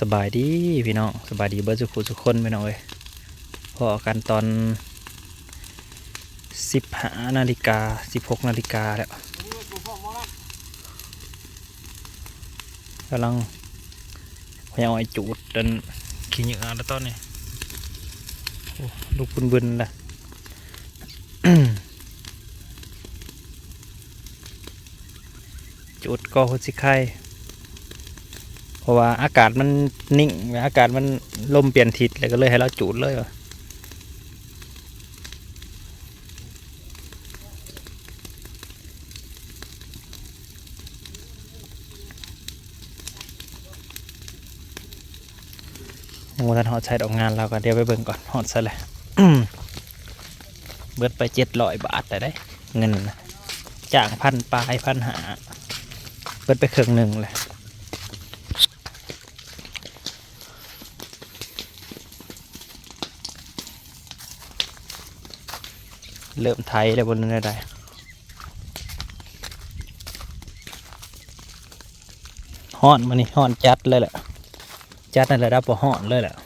สบายดีพี่น้องสบายดีเบิร์สุขุสุคนพี่น้องเอ้ยพอกันตอนสิบห้านาฬิกาสิบหกนาฬิกาแล้วกำลังพยายามจูดเดินขี้เหงื่อแล้วตอนนี้ลูกบุญบุญละจูดก็หัวสิไข่ เพราะว่าอากาศมันนิ่ง อากาศมันลมเปลี่ยนทิศเลยก็เลยให้เราจูดเลยว่ะยังวันหอดใช้ดอกงานเราก็เดี๋ยวไปเบิ่งก่อนหอดซะเลยเบิดไปเจ็ดร้อยบาทแต่ได้ เงินจ้างพันปลายพันหา เบิดไปเครื่องหนึ่งเลย เริ่มไทยแล้วบนนั้นได้ห่อนมานี่ห่อนจัดเลยแหละจัดในระดับว่าห่อนเลยแหละ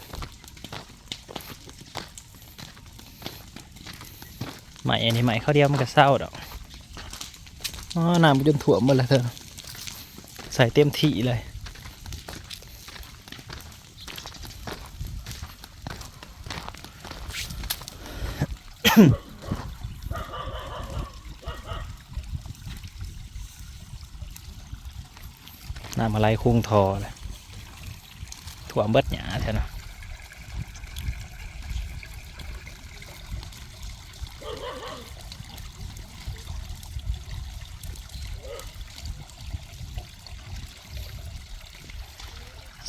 ใหม่อันนี้ใหม่ข้าวเดียวมันก็เศร้าดอกอ๋อน้ำจนถ่วมหมดแล้วเธอใส่เต็มที่เลย น้ำอะไรคุ้งทอเลยถั่วเบิดหยาใช่ไหม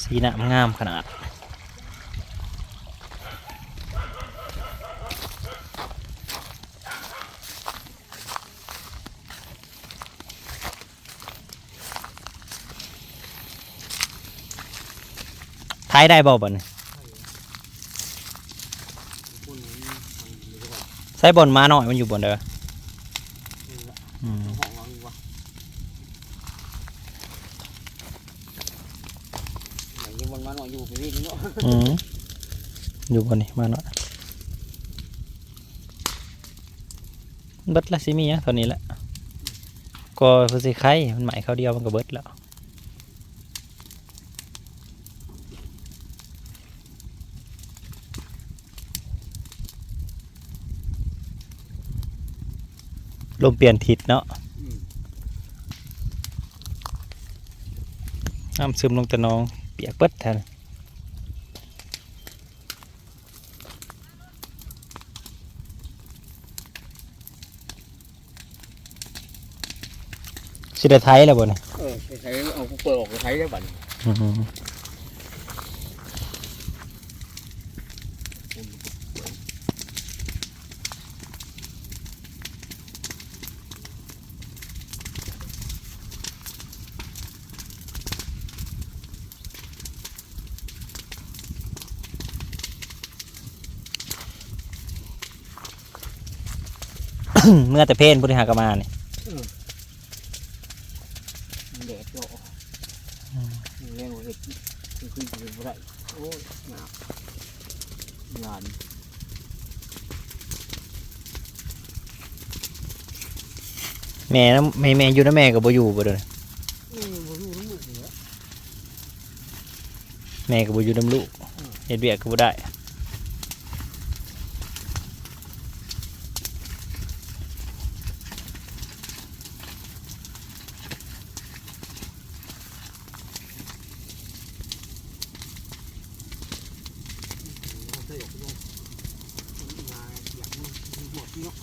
สีน้ำงามขนาดายได้บ่บ่นใส่บนมาหน่อยมันอยู่บนเด้ออืมยังมันมาหน่อยอยู่ไปนี่เนาะอืมอยู่บนนี่มาหน่อยเบิดละสิมีอะตอนนี้แหละก็คือสิไข่มันหมายเขาวเดียวมันก็เบิดแล้ว ลมเปลี่ยนทิศเนาะน้ำซึมลงแต่หน้องเปียกเปิดแทนสิได้ไทยแล้วบ่เนี่ยเออใช้เอาเปิดออกใช้ได้บัดอืม เมื่อแต่เพนพุทธิหากนมาเนี่ยแดดเนาะแรงเห็ดคือคืออยู่บ่ได้โอ้ยหนาวงานแม่นะแม่แม่อยู่นะแม่กับบ่อยู่บ่เด้ออืมบ่รู้น้ำลูกเหนือแม่กับบ่อยู่น้ำลูกเฮ็ดเวียกก็บ่ได้ ใส่ออกไปลงงานอยากมันหมดเนาะ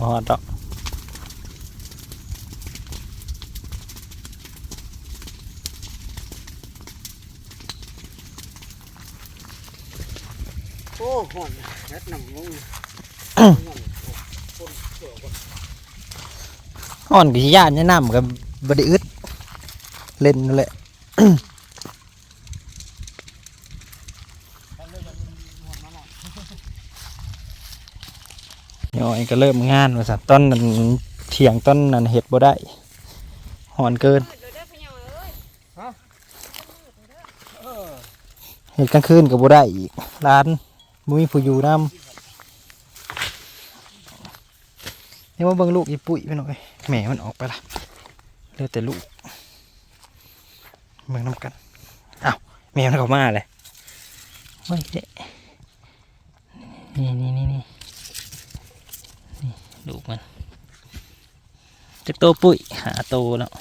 บ่ฮ อดดอกโอ้ห่อนแดดนำลงอ่อนกับย่านเนี่ยน้ำกับบ่ได้อึดเล่นนั่นแหละ ย่อยก็เริ่มงานว่าสัตว์ต้นนั้นเถียงต้นนั้นเห็ดบ่ได้หอนเกินเออเห็ดกลางคืนกับบ่ได้อีกร้านมุ้ยผู้อยู่น้ำนี่ว่าเบิ่งลูกอีปุ๋ยไปหน่อยแม่มันออกไปละเหลือแต่ลูกเบิ่งน้ำกันอ้าวแม่มันเข้ามาเลยโอ้ยเจ๊นี่นี่นี่นี่นี่ ลูกมันจะโตปุ๋ยหาโตแล้ว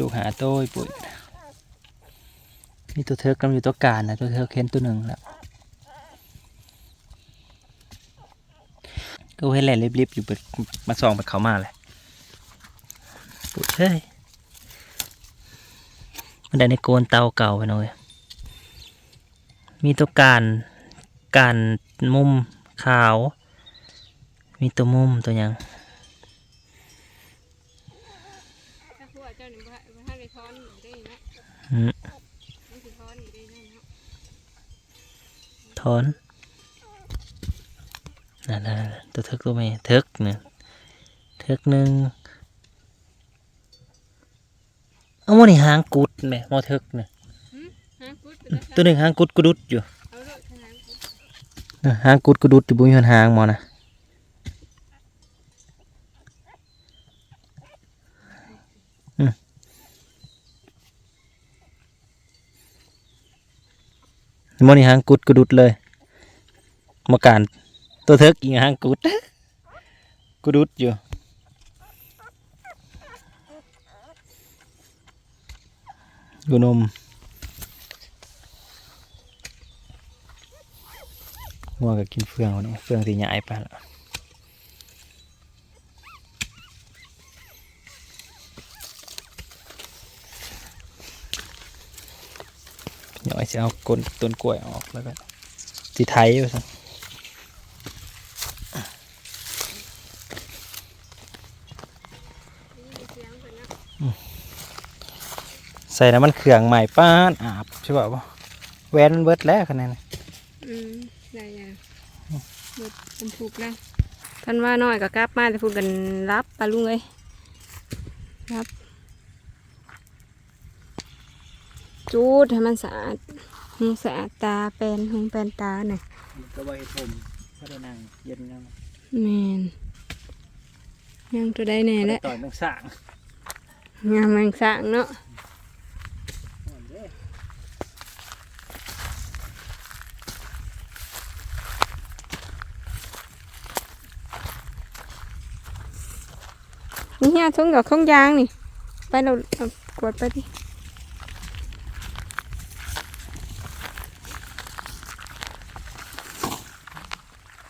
ลูกหาโตปุ๋ยมีตัวเธอกำลังอยู่ตัวการนะตัวเธอเค้นตัวหนึ่งแล้วก็ให้แหล่รีบๆอยู่เปิดมาส่องไปเขามาเลยปุ๊ดเฮ้ยมันได้ในโกนเตาเก่าไปหน่อยมีตัวการการมุมขาว มีตัวมุมตัวหยังถ้าพวกเจ้านี่บ่บ่ทันได้ถอนอยู่ได้เนาะอืมมันสิถอนอยู่ได้นั่นเนาะถอนนั่นๆๆตัวเทิกตัวไม่เทิกเนี่ยเทิกหนึ่งเอาโมนี่หางกุดแหม่มอเทิกเนี่ยหางกุดไปแล้วตัวหนึ่งหางกุดกุดุดอยู่เอาโลดทางหางกุดน่ะหางกุดกุดุดอยู่บุญหันหางหมอนะ โมนี่หางกุดกุดุดเลยมาการตัวเทิกอีกหางกุดกุดุดอยู่กูนมวัวก็กินเฟืองวะเนาะเฟืองสีใหญ่ไปแล้วเดี๋ยวไอ้ จะเอาก้นต้นกล้วยออกแล้วก็สีไทยไปซะนี่เสียงเพิ่นเนาะใส่น้ำมันเครื่องใหม่ป้านอาบใช่ป่าวะแหวนมันเบิดแล้วคะแนนน่ะอืมได้ยังหมดเป็นถูกแล้วท่านว่าน้อยก็กลับมาจะพูดกันรับปลาลุงเอ้ยรับ จูดให้มันสะอาดหูสะอาดตาเป็นหูเป็นตาหน่อยก็ว่าให้ผมก็ได้นั่งเย็นนั่งแมนยังตัวได้แน่แหละต่อยแมงสั่งงามแมงสร้างเนาะนี่เฮียทุ่งดอกข้องยางนี่ ไปเราเอากวดไปดิ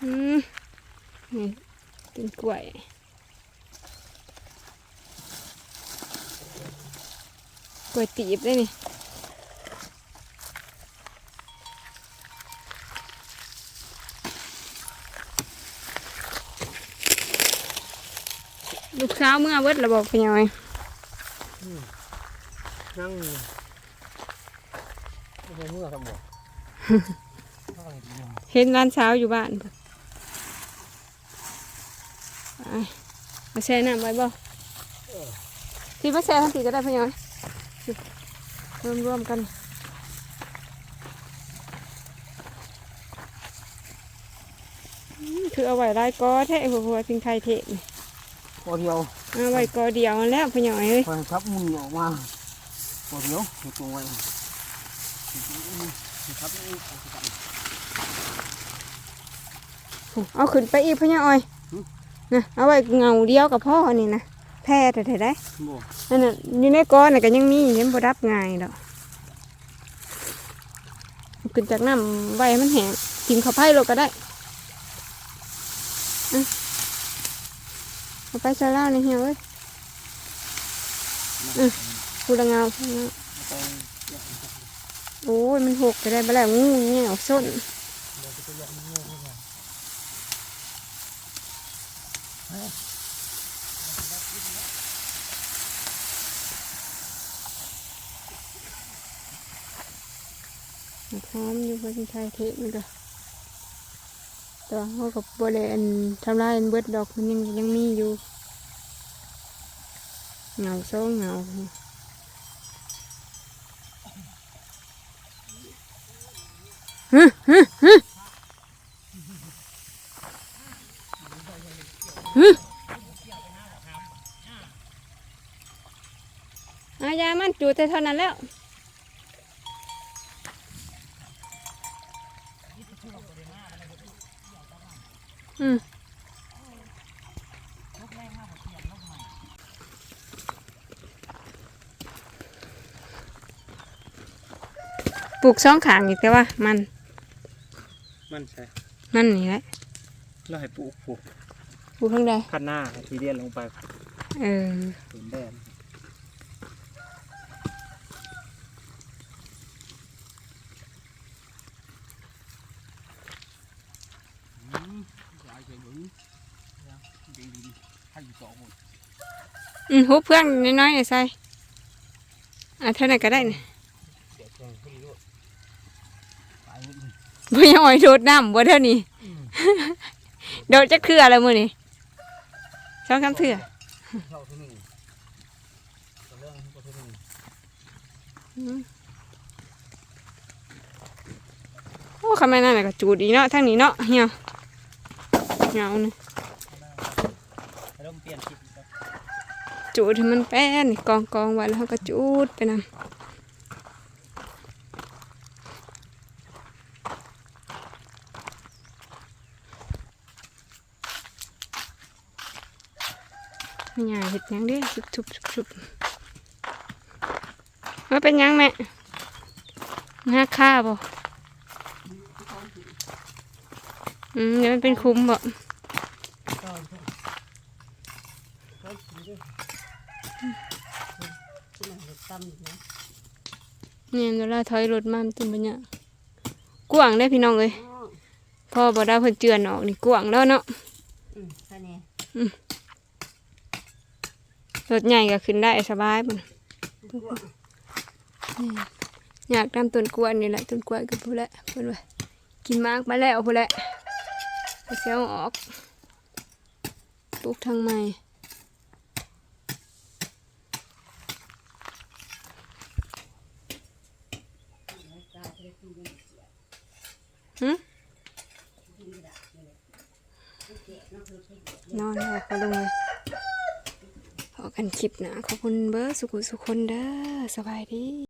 อืมนี่เป็นกล้วยกล้วยตีบได้นี่ลูกสาวเมื่อเวิดระบอกเป็นยังไงนั่งไม่ใช่เมื่อครับหมอเห็นร้านสาวอยู่บ้านพุ่นไป มาแช่น้ำไว้บ่ที่มาแช่ทั้งทีก็ได้พี่น้อยรวมรวมๆกันอืมคือเอาไว้ลายกอแท้หัวหัวทิ้งไทยเทะนี่พอเดียวเอาไว้กอเดียวแล้วพี่น้อยเอ้ยพอทับมือออกมาพอเดียวให้ตัวไว้ทับมือเอาขึ้นไปอีกพี่น้อย นะเอาไว้เงาเดียวกับพ่อนี่นะแพ้แต่ได้บ่นั่นน่ะอยู่ในก้อนน่ะก็ยังมียังบ่รับง่ายดอกเอาขึ้นจากน้ำไว้ให้มันแห้งกินข้าวไผ่โลกก็ได้อะเอาไปใส่เหล้าในเหี่ยวเอ้ยอะกูละเงาพูละเงาโอ้ยมันหกไปได้ไปแล้วงูเงี้ยวส้น พร้อมอยู่คนไทยเทมันก็แต่ว่าเขากับบริเวณทำลายอันเบิดดอกมันยังยังมีอยู่เงาโซ่เงาฮึฮึฮึฮึ อายามันจูแต่เท่านั้นแล้วอืมปลูกสองขางอีกแต่ว่ามัน มันใช่มันนี่แหละเราให้ปลูกปลูก ปลูกทั้งใดคันหน้าให้ทีเดียนลงไปเออถึงแดนยายเคยมึงดีดีให้อยู่สองคนอืมหุบเพื่อนน้อยๆหน่อยใส่อะเท่าไหร่ก็ได้เนี่ยเสียแรงขึ้นด้วยไปหมดบ่ยังอ่อยโดดน้ำบ่เท่านี้โดดจะคืออะไรมือนี่ส องคำเถื่อเข้าที่หนึ่งตัวเรื่องก็ที่หนึ่งโอ้คำแม่นั่นน่ะก็จูดอีกเนาะทางนี้เนาะเหี่ยวเหงาเนี่ยเริ่มเปลี่ยนทิศแล้วจูดให้มันแป้นนี่กองกองๆไว้แล้วเขาก็จูดไปนำไม่ใหญ่เห็ดหยังเด้ชุบชุบชุบชุบว่าเป็นหยังแม่งาค่าบ่อืมเดี๋ยวมันเป็นคุ้มบ่เนี่ยเวลาถอยรถมามันตุ้มไปเนี่ยกว้างได้พี่น้องเลยพ่อบ่ได้เพิ่นเจือนออกนี่กว้างแล้วเนาะอืมแค่นี้ รถใหญ่ก็ขึ้นได้สบายปุ่นอยากทำต้นกล้วยนี่แหละต้นกล้วยก็พูดแล้วพูดว่ากินมากมาแล้วพูดแล้วไปเสียวออกปลูกทางใหม่หึนอนแล้วก็ลงเลยพอ กันคลิปหนะขอบคุณเบอร์สุขุสุคนเด้อสบายดี